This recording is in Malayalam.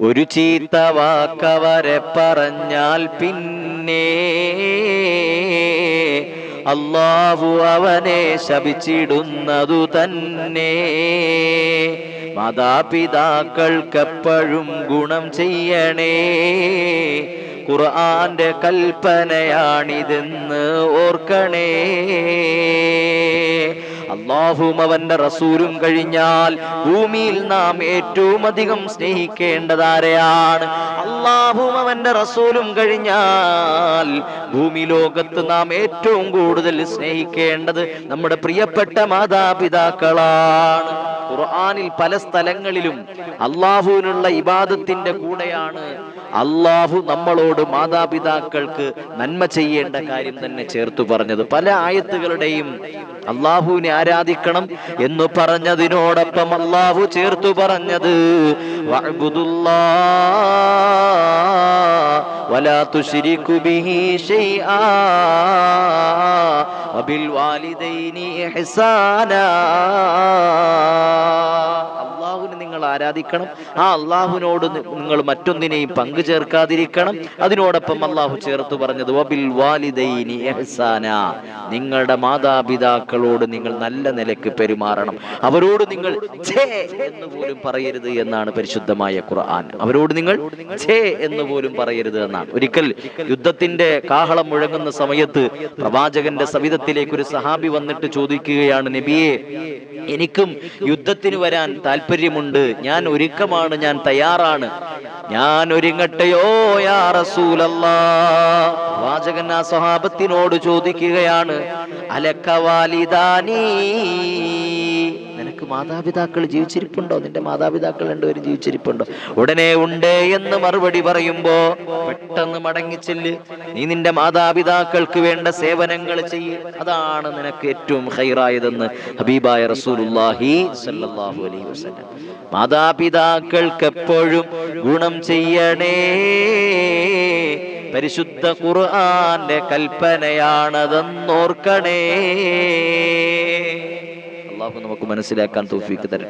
ഒരു ചീത്ത വാക്കവരെ പറഞ്ഞാൽ പിന്നെ അള്ളാഹു അവനെ ശപിച്ചിടുന്നതു തന്നെ. മാതാപിതാക്കൾക്കെപ്പോഴും ഗുണം ചെയ്യണേ. ഖുർആന്റെ കൽപ്പനയാണിതെന്ന് ഓർക്കണേ. അള്ളാഹും അവന്റെ റസൂലും കഴിഞ്ഞാൽ ഭൂമിയിൽ നാം ഏറ്റവും അധികം സ്നേഹിക്കേണ്ടതാരെയാണ്? അള്ളാഹും അവന്റെ റസൂലും കഴിഞ്ഞാൽ ഭൂമി ലോകത്ത് നാം ഏറ്റവും കൂടുതൽ സ്നേഹിക്കേണ്ടത് നമ്മുടെ പ്രിയപ്പെട്ട മാതാപിതാക്കളാണ്. ഖുർആനിൽ പല സ്ഥലങ്ങളിലും അള്ളാഹുവിനുള്ള ഇബാദത്തിന്റെ കൂടെയാണ് അള്ളാഹു നമ്മളോട് മാതാപിതാക്കൾക്ക് നന്മ ചെയ്യേണ്ട കാര്യം തന്നെ ചേർത്തു പറഞ്ഞത്. പല ആയത്തുകളുടെയും അള്ളാഹുവിനെ ആരാധിക്കണം എന്ന് പറഞ്ഞതിനോടൊപ്പം അള്ളാഹു ചേർത്തു പറഞ്ഞത് വഅ്ബുദുല്ലാ വലാ ആരാധിക്കണം? ആ അള്ളാഹുവിനോട് നിങ്ങൾ മറ്റൊന്നിനെയും പങ്കു ചേർക്കാതിരിക്കണം. അതിനോടൊപ്പം അള്ളാഹു ചേർത്ത് പറഞ്ഞത് വബിൽ വാലിദൈനി നിങ്ങളുടെ മാതാപിതാക്കളോട് നിങ്ങൾ നല്ല നിലയ്ക്ക് പെരുമാറണം. അവരോട് നിങ്ങൾ എന്ന് പോലും പറയരുത് എന്നാണ് പരിശുദ്ധമായ ഖുർആൻ. അവരോട് നിങ്ങൾ എന്ന് പോലും പറയരുത് എന്നാണ്. ഒരിക്കൽ യുദ്ധത്തിന്റെ കാഹളം മുഴങ്ങുന്ന സമയത്ത് പ്രവാചകന്റെ സവിധത്തിലേക്ക് ഒരു സഹാബി വന്നിട്ട് ചോദിക്കുകയാണ് നബിയെ എനിക്കും യുദ്ധത്തിന് വരാൻ താല്പര്യമുണ്ട്. ഞാൻ ഒരുക്കമാണ് ഞാൻ തയ്യാറാണ്. ഞാൻ ഒരുങ്ങട്ടെയോ യാ റസൂലല്ലാ? വാചകൻ ആ സ്വഹാബത്തിനോട് ചോദിക്കുകയാണ് അലക്കവാലിദാനീ മാതാപിതാക്കൾ ജീവിച്ചിരിപ്പുണ്ടോ? നിന്റെ മാതാപിതാക്കൾ രണ്ടുപേരും ജീവിച്ചിരിപ്പുണ്ടോ? ഉടനെ ഉണ്ട് എന്ന് മറുപടി പറയുമ്പോ പെട്ടെന്ന് മടങ്ങിച്ചെല്ല് നീ നിന്റെ മാതാപിതാക്കൾക്ക് വേണ്ട സേവനങ്ങൾ ചെയ്യ്. അതാണ് നിനക്ക് ഏറ്റവും ഹൈറായതെന്ന് ഹബീബായ റസൂലുള്ളാഹി സല്ലല്ലാഹു അലൈഹി വസല്ലം. മാതാപിതാക്കൾക്ക് എപ്പോഴും ഗുണം ചെയ്യണേ. പരിശുദ്ധ ഖുർആന്റെ കൽപ്പനയാണതെന്നോർക്കണേ. അള്ളാഹു നമുക്ക് മനസ്സിലാക്കാൻ തോഫീക്ക് തരും